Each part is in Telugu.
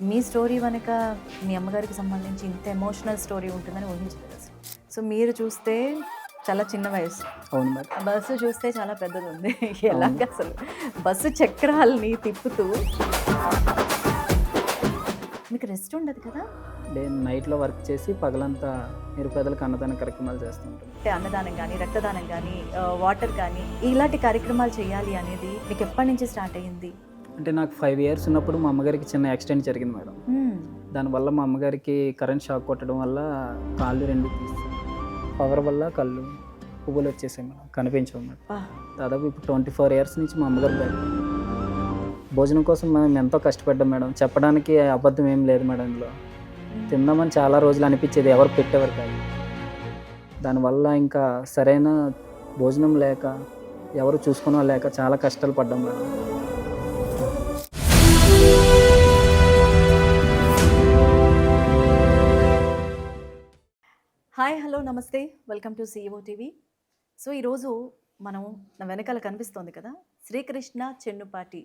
మీ స్టోరీ వెనక మీ అమ్మగారికి సంబంధించి ఇంత ఎమోషనల్ స్టోరీ ఉంటుందని ఊహించలేదు అసలు. సో మీరు చూస్తే చాలా చిన్న వయసు. అవును మేడం బస్సు చూస్తే చాలా పెద్దది ఉంది ఎలాగ అసలు? బస్సు చక్రాల్ని తిప్పుతూ మీకు రెస్ట్ ఉండదు కదా? నేను నైట్లో వర్క్ చేసి పగలంతా నిరుపేదలకు అన్నదాన కార్యక్రమాలు చేస్తుంటాను అంటే అన్నదానం కానీ రక్తదానం కానీ వాటర్ కానీ ఇలాంటి కార్యక్రమాలు చేయాలి అనేది మీకు ఎప్పటి నుంచి స్టార్ట్ అయ్యింది? అంటే నాకు ఫైవ్ ఇయర్స్ ఉన్నప్పుడు మా అమ్మగారికి చిన్న యాక్సిడెంట్ జరిగింది మేడం. దానివల్ల మా అమ్మగారికి కరెంట్ షాక్ కొట్టడం వల్ల కాళ్ళు రెండు పవర్ వల్ల కళ్ళు పువ్వులు వచ్చేసాయి మేడం కనిపించవు మేడం. దాదాపు ఇప్పుడు ట్వంటీ ఫోర్ ఇయర్స్ నుంచి మా అమ్మగారు బయట. భోజనం కోసం మేము ఎంతో కష్టపడ్డాం మేడం. చెప్పడానికి అబద్ధం ఏం లేదు మేడం ఇందులో. తిందామని చాలా రోజులు అనిపించేది ఎవరు పెట్టేవారు కాదు. దానివల్ల ఇంకా సరైన భోజనం లేక ఎవరు చూసుకున్నా లేక చాలా కష్టాలు పడ్డాం మేడం. హాయ్ హలో నమస్తే. Welcome to CEO TV so ఈరోజు మనం నా వెనకాల కనిపిస్తోంది కదా శ్రీకృష్ణ చెన్నుపాటి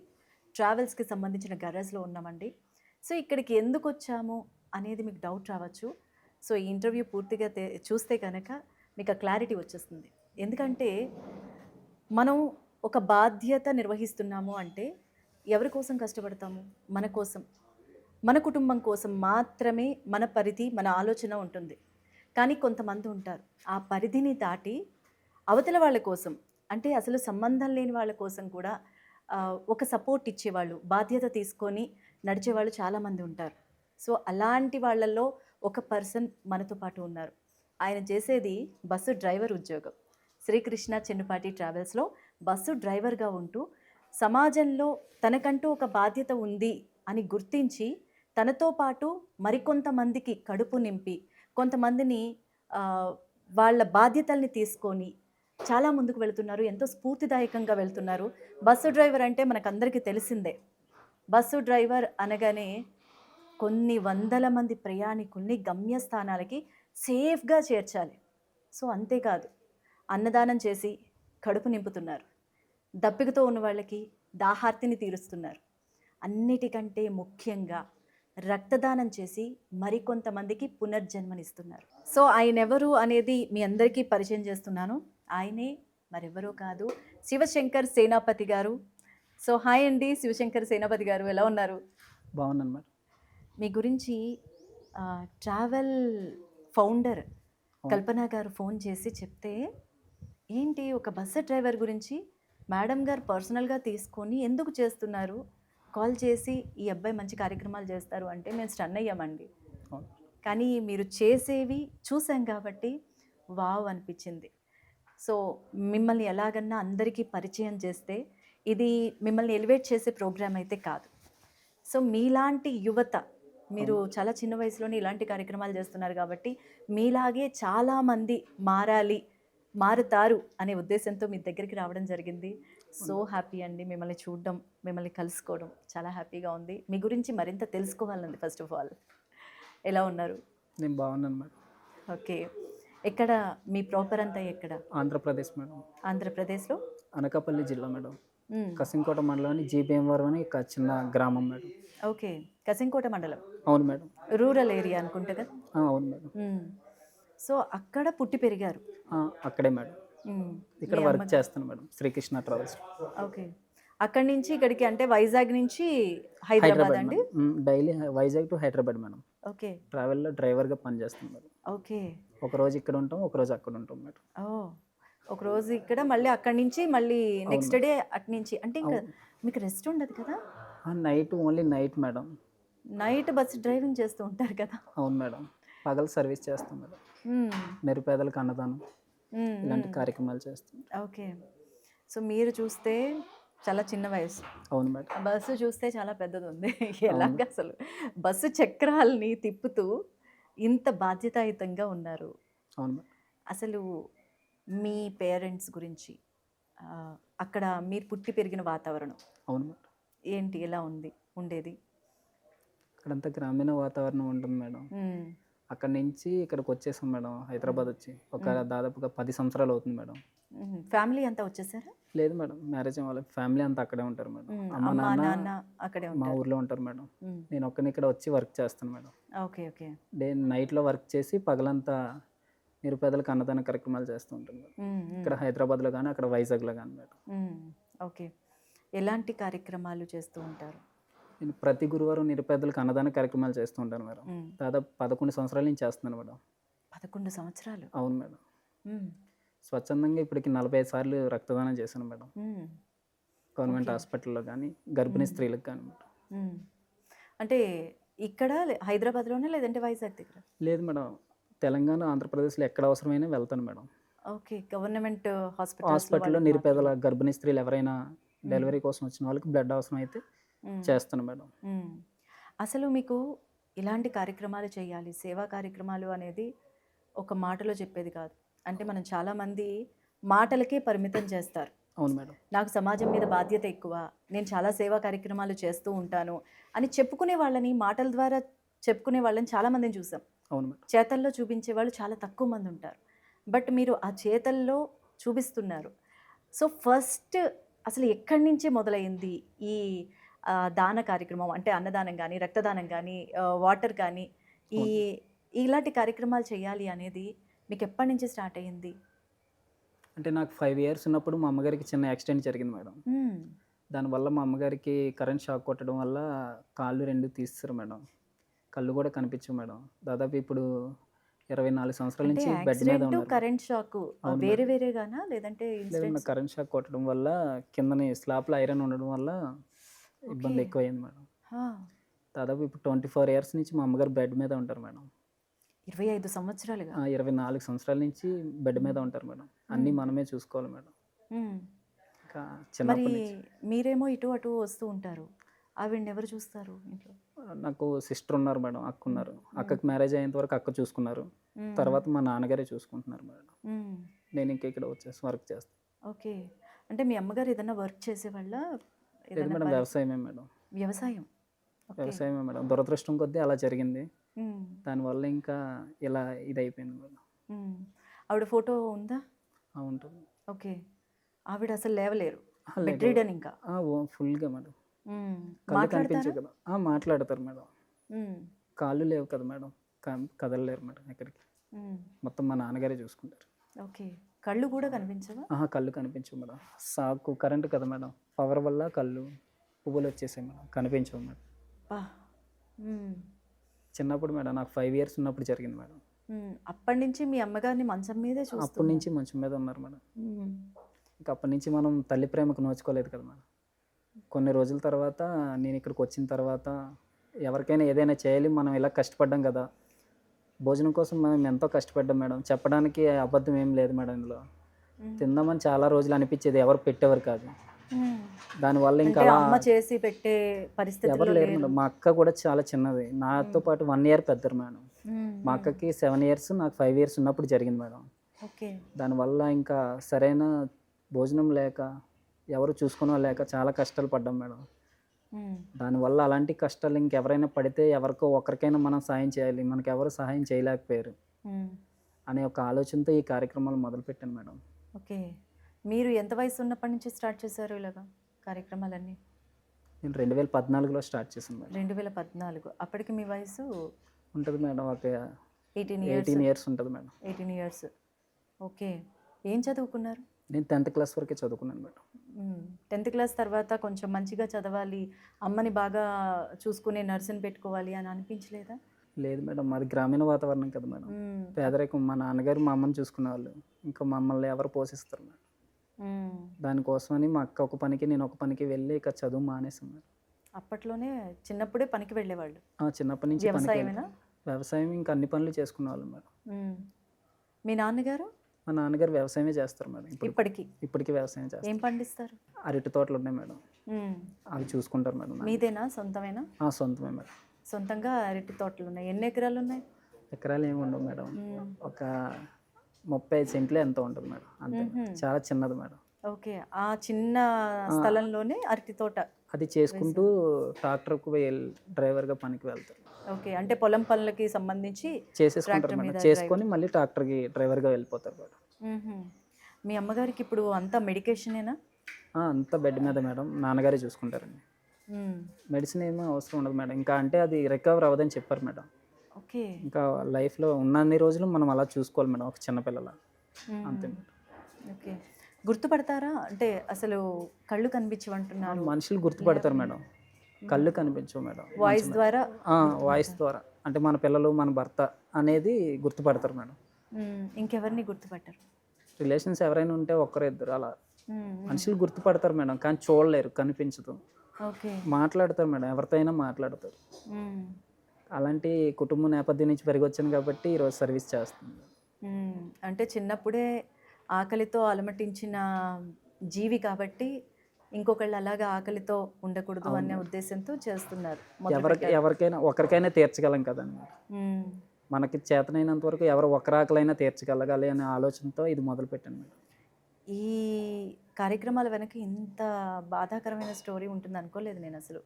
ట్రావెల్స్కి సంబంధించిన గరజ్లో ఉన్నామండి. సో ఇక్కడికి ఎందుకు వచ్చాము అనేది మీకు డౌట్ రావచ్చు. సో ఈ ఇంటర్వ్యూ పూర్తిగా చూస్తే కనుక మీకు ఆ క్లారిటీ వచ్చేస్తుంది. ఎందుకంటే మనం ఒక బాధ్యత నిర్వహిస్తున్నాము అంటే ఎవరి కోసం కష్టపడతాము? మన కోసం. మన కుటుంబం కోసం మాత్రమే మన పరిధి మన ఆలోచన ఉంటుంది. కానీ కొంతమంది ఉంటారు. ఆ పరిధిని దాటి అవతల వాళ్ళ కోసం అంటే అసలు సంబంధం లేని వాళ్ళ కోసం కూడా ఒక సపోర్ట్ ఇచ్చేవాళ్ళు బాధ్యత తీసుకొని నడిచేవాళ్ళు చాలామంది ఉంటారు. సో అలాంటి వాళ్ళల్లో ఒక పర్సన్ మనతో పాటు ఉన్నారు. ఆయన చేసేది బస్సు డ్రైవర్ ఉద్యోగం. శ్రీకృష్ణ చిన్నపాటి ట్రావెల్స్లో బస్సు డ్రైవర్గా ఉంటూ సమాజంలో తనకంటూ ఒక బాధ్యత ఉంది అని గుర్తించి తనతో పాటు మరికొంతమందికి కడుపు నింపి కొంతమందిని వాళ్ళ బాధ్యతల్ని తీసుకొని చాలా ముందుకు వెళుతున్నారు. ఎంతో స్ఫూర్తిదాయకంగా వెళ్తున్నారు. బస్సు డ్రైవర్ అంటే మనకందరికీ తెలిసిందే. బస్సు డ్రైవర్ అనగానే కొన్ని వందల మంది ప్రయాణికుల్ని గమ్యస్థానాలకి సేఫ్గా చేర్చాలి. సో అంతేకాదు అన్నదానం చేసి కడుపు నింపుతున్నారు. దప్పికతో ఉన్న వాళ్ళకి దాహార్తిని తీరుస్తున్నారు. అన్నిటికంటే ముఖ్యంగా రక్తదానం చేసి మరికొంతమందికి పునర్జన్మనిస్తున్నారు. సో ఆయన ఎవరు అనేది మీ అందరికీ పరిచయం చేస్తున్నాను. ఆయనే మరెవరో కాదు. శివశంకర్ సేనాపతి గారు. సో హాయ్ అండి శివశంకర్ సేనాపతి గారు. ఎలా ఉన్నారు? బాగున్నాను మేడం. మీ గురించి ట్రావెల్ ఫౌండర్ కల్పన గారు ఫోన్ చేసి చెప్తే ఏంటి ఒక బస్సు డ్రైవర్ గురించి మేడం గారు పర్సనల్గా తీసుకొని ఎందుకు చేస్తున్నారు? కాల్ చేసి ఈ అబ్బాయి మంచి కార్యక్రమాలు చేస్తారు అంటే మేము స్టన్ అయ్యామండి. కానీ మీరు చేసేవి చూసాం కాబట్టి వావ్ అనిపించింది. సో మిమ్మల్ని ఎలాగన్నా అందరికీ పరిచయం చేస్తే ఇది మిమ్మల్ని ఎలివేట్ చేసే ప్రోగ్రామ్ అయితే కాదు. సో మీలాంటి యువత మీరు చాలా చిన్న వయసులోనే ఇలాంటి కార్యక్రమాలు చేస్తున్నారు కాబట్టి మీలాగే చాలామంది మారాలి మారుతారు అనే ఉద్దేశంతో మీ దగ్గరికి రావడం జరిగింది. సో హ్యాపీ అండి మిమ్మల్ని చూడడం మిమ్మల్ని కలుసుకోవడం. చాలా హ్యాపీగా ఉంది. మీ గురించి మరింత తెలుసుకోవాలండి ఫస్ట్ ఆఫ్ ఆల్. ఎలా ఉన్నారు? నేను బాగున్నాను మేడం. ఓకే. ఎక్కడ మీ ప్రాపర్ అంతా ఎక్కడ? ఆంధ్రప్రదేశ్ మేడం. ఆంధ్రప్రదేశ్లో? అనకాపల్లి జిల్లా మేడం. కసింకోట మండలంలోని జీబీఎంవరం అని ఒక చిన్న గ్రామం మేడం. ఓకే. కసింకోట మండలం? అవును మేడం. రూరల్ ఏరియా అనుకుంటా కదా? అవును మేడం. సో అక్కడ పుట్టి పెరిగారు. అక్కడే మేడం. ఇక్కడ వర్క్ చేస్తాను మేడం శ్రీకృష్ణ ట్రావెల్స్ ఓకే. అక్కడి నుంచి ఇక్కడికి అంటే వైజాగ్ నుంచి హైదరాబాద్ అండి? Daily Vizag to Hyderabad madam. Okay. ట్రావెల్లో డ్రైవర్గా పనిచేస్తాం మేడం. ఓకే. ఒక రోజు ఇక్కడ ఉంటాం ఒక రోజు అక్కడ ఉంటాం మేడం. ఓ ఒక రోజు ఇక్కడ మళ్ళీ అక్కడి నుంచి మళ్ళీ నెక్స్ట్ డే అటు నుంచి. అంటే ఇంకా. మీకు రెస్ట్ ఉండదు కదా? Night only night madam. Night bus driving చేస్తూ ఉంటారు కదా? అవును మేడం. పగలు సర్వీస్ చేస్తాం మేడం. నిరుపేదలకు అన్నదానం. ఇలాంటి కార్యక్రమాలు చేస్తాం. ఓకే. సో మీరు చూస్తే చాలా చిన్న వయసు. అవును మేడం. బస్సు చూస్తే చాలా పెద్దది ఉంది ఎలాగ అసలు? బస్సు చక్రాల్ని తిప్పుతూ ఇంత బాధ్యతాయుతంగా ఉన్నారు. అవును అసలు మీ పేరెంట్స్ గురించి అక్కడ మీరు పుట్టి పెరిగిన వాతావరణం అవును ఏంటి? ఎలా ఉంది? ఉండేది? ఇక్కడంతా గ్రామీణ వాతావరణం ఉంటుంది మేడం. అక్కడ నుంచి ఇక్కడికి వచ్చేసాం మేడం హైదరాబాద్ వచ్చి. ఒక దాదాపుగా పది సంవత్సరాలు అవుతుంది మేడం. ఫ్యామిలీ అంతా వచ్చేసారా? లేదు మేడం మ్యారేజ్ వాళ్ళ ఫ్యామిలీ అంతా అక్కడే ఉంటారు మేడం. మ్మ్. అమ్మ నాన్న అక్కడే మా ఊర్లో ఉంటారు మేడం. నేను ఒక్కని ఇక్కడ వచ్చి వర్క్ చేస్తాను మేడం. Okay okay. డే నైట్లో వర్క్ చేసి పగలంతా నిరుపేదలకు అన్నదాన కార్యక్రమాలు చేస్తూ ఉంటాను. ఇక్కడ హైదరాబాద్లో కానీ అక్కడ వైజాగ్లో కానీ మేడం. ఓకే. ఎలాంటి కార్యక్రమాలు చేస్తూ ఉంటారు? నేను ప్రతి గురువారం నిరుపేదలకు అన్నదాన కార్యక్రమాలు చేస్తూ ఉంటాను మేడం. దాదాపు పదకొండు సంవత్సరాల నుంచి చేస్తున్నాను మేడం. పదకొండు సంవత్సరాలు? అవును మేడం. స్వచ్ఛందంగా ఇప్పటికి నలభై సార్లు రక్తదానం చేశాను మేడం. గవర్నమెంట్. హాస్పిటల్లో కానీ గర్భిణీ స్త్రీలకు కానీ మేడం. అంటే ఇక్కడ హైదరాబాద్లోనే లేదంటే వైజాగ్ దగ్గర? లేదు మేడం. తెలంగాణ ఆంధ్రప్రదేశ్లో ఎక్కడ అవసరమైనా వెళ్తాను మేడం. ఓకే. గవర్నమెంట్ హాస్పిటల్ హాస్పిటల్లో నిరుపేదల గర్భిణీ స్త్రీలు ఎవరైనా డెలివరీ కోసం వచ్చిన వాళ్ళకి బ్లడ్ అవసరం అయితే చేస్తాను మేడం. అసలు మీకు ఇలాంటి కార్యక్రమాలు చేయాలి సేవా కార్యక్రమాలు అనేది ఒక మాటలో చెప్పేది కాదు. అంటే మనం చాలామంది మాటలకే పరిమితం చేస్తారు. అవును మేడం. నాకు సమాజం మీద బాధ్యత ఎక్కువ నేను చాలా సేవా కార్యక్రమాలు చేస్తూ ఉంటాను అని చెప్పుకునే వాళ్ళని మాటల ద్వారా చెప్పుకునే వాళ్ళని చాలామందిని చూసాం. అవును మేడం. చేతల్లో చూపించే వాళ్ళు చాలా తక్కువ మంది ఉంటారు. బట్ మీరు ఆ చేతల్లో చూపిస్తున్నారు. సో ఫస్ట్ అసలు ఎక్కడి నుంచి మొదలైంది ఈ దాన కార్యక్రమం అంటే అన్నదానం కానీ రక్తదానం కానీ వాటర్ కానీ ఈ ఇలాంటి కార్యక్రమాలు చేయాలి అనేది మీకు ఎప్పటి నుంచి స్టార్ట్ అయ్యింది? అంటే నాకు ఫైవ్ ఇయర్స్ ఉన్నప్పుడు మా అమ్మగారికి చిన్న యాక్సిడెంట్ జరిగింది మేడం. దానివల్ల మా అమ్మగారికి కరెంట్ షాక్ కొట్టడం వల్ల కాళ్ళు రెండు తీస్తారు మేడం. కళ్ళు కూడా కనిపించవు మేడం. దాదాపు ఇప్పుడు ఇరవై నాలుగు సంవత్సరాల నుంచి బెడ్ మీద కరెంట్ షాక్ వేరే వేరేగానా? లేదంటే కరెంట్ షాక్ కొట్టడం వల్ల కిందని స్లాబ్లో ఐరన్ ఉండడం వల్ల ఇబ్బంది. ఎక్కువైంది మేడం. దాదాపు ఇప్పుడు ట్వంటీ ఫోర్ ఇయర్స్ నుంచి మా అమ్మగారు బెడ్ మీద ఉంటారు మేడం. ఇరవై ఐదు సంవత్సరాలుగా? ఇరవై నాలుగు సంవత్సరాల నుంచి బెడ్ మీద ఉంటారు మేడం. అన్నీ మనమే చూసుకోవాలి మేడం. ఇంకా మరి మీరేమో ఇటు అటు వస్తూ ఉంటారు. ఆవిడని ఎవరు చూస్తారు ఇంట్లో? నాకు సిస్టర్ ఉన్నారు మేడం అక్క ఉన్నారు. అక్కకి మ్యారేజ్ అయ్యేంత వరకు అక్క చూసుకున్నారు. తర్వాత మా నాన్నగారే చూసుకుంటున్నారు మేడం. నేను ఇంకా ఇక్కడ వచ్చేసి వర్క్ చేస్తాను ఓకే. అంటే మీ అమ్మగారు ఏదైనా వర్క్ చేసేవాళ్ళ? లేదు ఏదైనా మేడం వ్యవసాయమే మేడం. వ్యవసాయం. వ్యవసాయమే మేడం. దురదృష్టం కొద్దీ అలా జరిగింది. దానివల్ల ఇంకా ఇలా ఇది అయిపోయింది మేడం. ఆవిడ ఫోటో ఉందా? ఉంటుంది. ఓకే. ఆవిడ అసలు లేవలేరు. ఆ, లేదు. బెడ్ రీడన్ ఇంకా ఫుల్గా మేడం. కళ్ళు కనిపించవు కదా. మాట్లాడతారు మేడం. కాళ్ళు లేవు కదా మేడం. కదలలేరు మేడం ఎక్కడికి. మొత్తం మా నాన్నగారే చూసుకుంటారు. ఓకే. కళ్ళు కూడా కనిపించవా? కళ్ళు కనిపించవు మేడం. సాకు కరెంట్ కదా మేడం. పవర్ వల్ల కళ్ళు పువ్వులు వచ్చేసాయి మేడం కనిపించవు మేడం. చిన్నప్పుడు మేడం నాకు ఫైవ్ ఇయర్స్ ఉన్నప్పుడు జరిగింది మేడం. అప్పటి నుంచి మీ అమ్మగారిని మంచం మీదే అప్పటి నుంచి మంచం మీద ఉన్నారు మేడం. ఇంకా అప్పటి నుంచి మనం తల్లి ప్రేమకు నోచుకోలేదు కదా మేడం కొన్ని రోజుల తర్వాత నేను ఇక్కడికి వచ్చిన తర్వాత ఎవరికైనా ఏదైనా చేయాలి మనం ఇలా కష్టపడ్డాం కదా భోజనం కోసం మనం ఎంతో కష్టపడ్డాం మేడం చెప్పడానికి అబద్ధం ఏం లేదు మేడం ఇందులో. తిందామని చాలా రోజులు అనిపించేది ఎవరు పెట్టేవారు కాదు. దానివల్ల ఇంకా అమ్మ చేసి పెట్టే ఎవరు పరిస్థితుల్లో లేరు. మేడం. మా అక్క కూడా చాలా చిన్నది. నాతో పాటు వన్ ఇయర్ పెద్దరు మేడం. మా అక్కకి సెవెన్ ఇయర్స్ నాకు ఫైవ్ ఇయర్స్ ఉన్నప్పుడు జరిగింది మేడం. ఓకే. దానివల్ల ఇంకా సరైన భోజనం లేక ఎవరు చూసుకునో లేక చాలా కష్టాలు పడ్డాం మేడం. దానివల్ల అలాంటి కష్టాలు ఇంకెవరైనా పడితే ఎవరికో ఒకరికైనా మనం సాయం చేయాలి. మనకి ఎవరు సహాయం చేయలేకపోయారు. అనే ఒక ఆలోచనతో ఈ కార్యక్రమాలు మొదలుపెట్టాను మేడం. ఓకే. మీరు ఎంత వయసు ఉన్నప్పటి నుంచి స్టార్ట్ చేశారు ఇలాగా కార్యక్రమాలన్నీ? నేను రెండు వేల పద్నాలుగులో స్టార్ట్ చేశాను మేడం. రెండు వేల పద్నాలుగు. అప్పటికి మీ వయసు? ఉంటుంది మేడం ఒక ఎయిటీన్ ఇయర్స్ ఎయిటీన్ ఇయర్స్ ఉంటుంది మేడం. Eighteen years okay. ఏం చదువుకున్నారు? నేను టెన్త్ క్లాస్ వరకే చదువుకున్నాను మేడం. టెన్త్ క్లాస్ తర్వాత కొంచెం మంచిగా చదవాలి అమ్మని బాగా చూసుకునే నర్సుని పెట్టుకోవాలి అని అనిపించలేదా? లేదు మేడం మాది గ్రామీణ వాతావరణం కదా మేడం. పేదరికం మా నాన్నగారు మా అమ్మని చూసుకునేవాళ్ళు. ఇంకా మమ్మల్ని ఎవరు పోషిస్తారు మేడం. దానికోసమని మా అక్క ఒక పనికి నేను ఒక పనికి వెళ్ళి ఇక చదువు మానేసాను మేడం అప్పట్లోనే చిన్నప్పుడే పనికి వెళ్ళేవాళ్ళు. ఆ, చిన్నప్పటి నుంచి వెళ్ళి- వ్యవసాయం ఇంకా అన్ని పనులు చేసుకునేవాళ్ళం మేడం. మ్మ్. మీ నాన్నగారు? మా నాన్నగారు వ్యవసాయమే చేస్తారు మేడం. ఇప్పటికి ఇప్పటికీ? వ్యవసాయం చేస్తారు. ఏం పండిస్తారు? అరటి తోటలు ఉన్నాయి మేడం. అవి చూసుకుంటారు మేడం. మీదేనా? సొంతమేనా? ఆ, సొంతమే మేడం. సొంతంగా అరటి తోటలు ఉన్నాయి. ఎన్ని ఎకరాలు ఉన్నాయి? ఎకరాలు ఏమి ఉండవు మేడం. ఒక ముప్పై ఐదు సెంట్లే ఎంత ఉంటుంది మేడం? అంతే. చాలా చిన్నది మేడం. ఓకే. ఆ చిన్న స్థలంలోనే అరటి తోట అది చేసుకుంటూ ట్రాక్టర్కు డ్రైవర్గా పనికి వెళ్తారు. ఓకే. అంటే పొలం పనులకి సంబంధించి చేసేసుకుంటారు మేడం. చేసుకొని మళ్ళీ ట్రాక్టర్కి డ్రైవర్గా వెళ్ళిపోతారు మేడం. మీ అమ్మగారికి ఇప్పుడు అంతా మెడికేషనేనా? అంతా బెడ్ మీద మేడం. నాన్నగారే చూసుకుంటారండి. మెడిసిన్ ఏమీ అవసరం ఉండదు మేడం. ఇంకా అంటే అది రికవర్ అవ్వదని చెప్పారు మేడం. ఇంకా లైఫ్లో ఉన్నన్ని రోజులు మనం అలా చూసుకోవాలి మేడం ఒక చిన్నపిల్లల. అంతే ఓకే. గుర్తుపడతారా? అంటే అసలు కళ్ళు కనిపించవంటున్నారు. మనుషులు గుర్తుపడతారు మేడం. కళ్ళు కనిపించవు మేడం. వాయిస్ ద్వారా? వాయిస్ ద్వారా. అంటే మన పిల్లలు మన భర్త అనేది గుర్తుపడతారు మేడం. ఇంకెవరిని గుర్తుపట్టరు? రిలేషన్స్ ఎవరైనా ఉంటే ఒక్కరు ఇద్దరు అలా. మనుషులు గుర్తుపడతారు మేడం కానీ చూడలేరు కనిపించదు. ఓకే. మాట్లాడతారు మేడం ఎవరితో అయినా మాట్లాడతారు. అలాంటి కుటుంబ నేపథ్యం నుంచి పెరిగి వచ్చాను కాబట్టి ఈరోజు సర్వీస్ చేస్తుంది. అంటే చిన్నప్పుడే ఆకలితో అలమటించిన జీవి కాబట్టి ఇంకొకళ్ళు అలాగా ఆకలితో ఉండకూడదు అనే ఉద్దేశంతో చేస్తున్నారు ఎవరికి. ఎవరికైనా ఒకరికైనా తీర్చగలం కదండి. మనకి చేతనైనంత వరకు ఎవరు ఒకరాకలైనా తీర్చగలగాలి అనే ఆలోచనతో ఇది మొదలు పెట్టాను మేడం ఈ కార్యక్రమాల వెనక ఇంత బాధాకరమైన స్టోరీ ఉంటుంది అనుకోలేదు నేను అసలు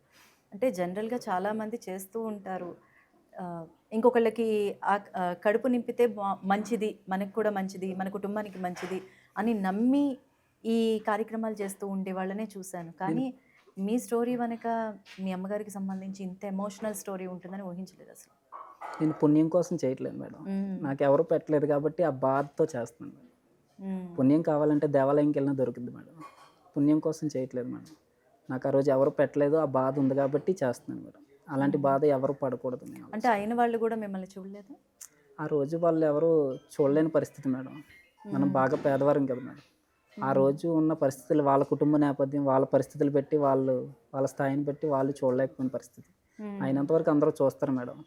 అంటే జనరల్గా చాలామంది చేస్తూ ఉంటారు ఇంకొకళ్ళకి కడుపు నింపితే మంచిది మనకు కూడా మంచిది మన కుటుంబానికి మంచిది అని నమ్మి ఈ కార్యక్రమాలు చేస్తూ ఉండే వాళ్ళనే చూశాను. కానీ మీ స్టోరీ వెనక మీ అమ్మగారికి సంబంధించి ఇంత ఎమోషనల్ స్టోరీ ఉంటుందని ఊహించలేదు అసలు. నేను పుణ్యం కోసం చేయట్లేదు మేడం. నాకు ఎవరు పెట్టలేదు కాబట్టి ఆ బాధతో చేస్తున్నాను. పుణ్యం కావాలంటే దేవాలయంకి వెళ్ళినా దొరుకుతుంది మేడం. పుణ్యం కోసం చేయట్లేదు మేడం. నాకు ఆ రోజు ఎవరు పెట్టలేదు ఆ బాధ ఉంది కాబట్టి చేస్తున్నాను మేడం. అలాంటి బాధ ఎవరు పడకూడదు అంటే అయిన వాళ్ళు కూడా మిమ్మల్ని చూడలేదు? ఆ రోజు వాళ్ళు ఎవరు చూడలేని పరిస్థితి మేడం. మనం బాగా పేదవారం కదా మేడం. ఆ రోజు ఉన్న పరిస్థితులు వాళ్ళ కుటుంబ నేపథ్యం వాళ్ళ పరిస్థితులు పెట్టి వాళ్ళు వాళ్ళ స్థాయిని బట్టి వాళ్ళు చూడలేకపోయిన పరిస్థితి. మ్మ్. అయినంత వరకు అందరూ చూస్తారు మేడం.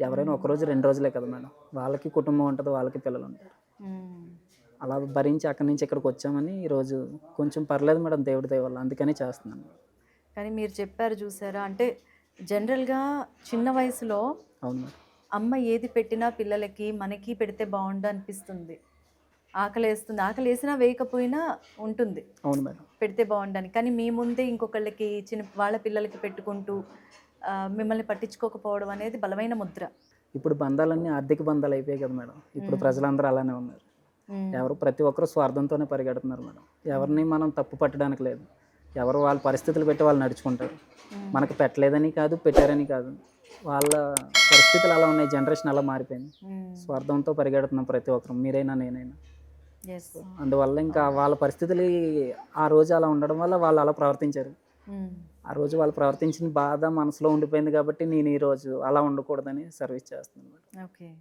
ఎవరైనా ఒక రోజు రెండు రోజులే కదా మేడం. వాళ్ళకి కుటుంబం ఉంటుంది వాళ్ళకి పిల్లలు ఉంటారు. అలా భరించి అక్కడి నుంచి ఇక్కడికి వచ్చామని ఈరోజు కొంచెం పర్లేదు మేడం దేవుడి దయ వల్ల. అందుకని చేస్తున్నాను. కానీ మీరు చెప్పారు చూసారా? అంటే జనరల్గా చిన్న వయసులో అవును. అమ్మ ఏది పెట్టినా పిల్లలకి మనకి పెడితే బాగుండు అనిపిస్తుంది. ఆకలి వేస్తుంది ఆకలి వేసినా వేయకపోయినా ఉంటుంది. అవును మేడం. పెడితే బాగుండని కానీ మీ ముందే ఇంకొకళ్ళకి చిన్న వాళ్ళ పిల్లలకి పెట్టుకుంటూ ఆ, మిమ్మల్ని పట్టించుకోకపోవడం అనేది బలమైన ముద్ర. ఇప్పుడు బంధాలన్నీ ఆర్థిక బంధాలు అయిపోయాయి కదా మేడం. ఇప్పుడు ప్రజలందరూ అలానే ఉన్నారు. మ్మ్. ఎవరు ప్రతి ఒక్కరు స్వార్థంతోనే పరిగెడుతున్నారు మేడం. ఎవరిని మనం తప్పు పట్టడానికి లేదు. ఎవరు వాళ్ళ పరిస్థితులు పెట్టి వాళ్ళు నడుచుకుంటారు. మనకు పెట్టలేదని కాదు పెట్టారని కాదు. వాళ్ళ పరిస్థితులు అలా ఉన్నాయి జనరేషన్ అలా మారిపోయింది. స్వార్థంతో పరిగెడుతున్నాం ప్రతి ఒక్కరు మీరైనా నేనైనా. Yes. అందువల్ల ఇంకా వాళ్ళ పరిస్థితులు ఆ రోజు అలా ఉండడం వల్ల వాళ్ళు అలా ప్రవర్తించారు. ఆ రోజు వాళ్ళు ప్రవర్తించిన బాధ మనసులో ఉండిపోయింది కాబట్టి నేను ఈ రోజు అలా ఉండకూడదని సర్వీస్ చేస్తున్నాను ఓకే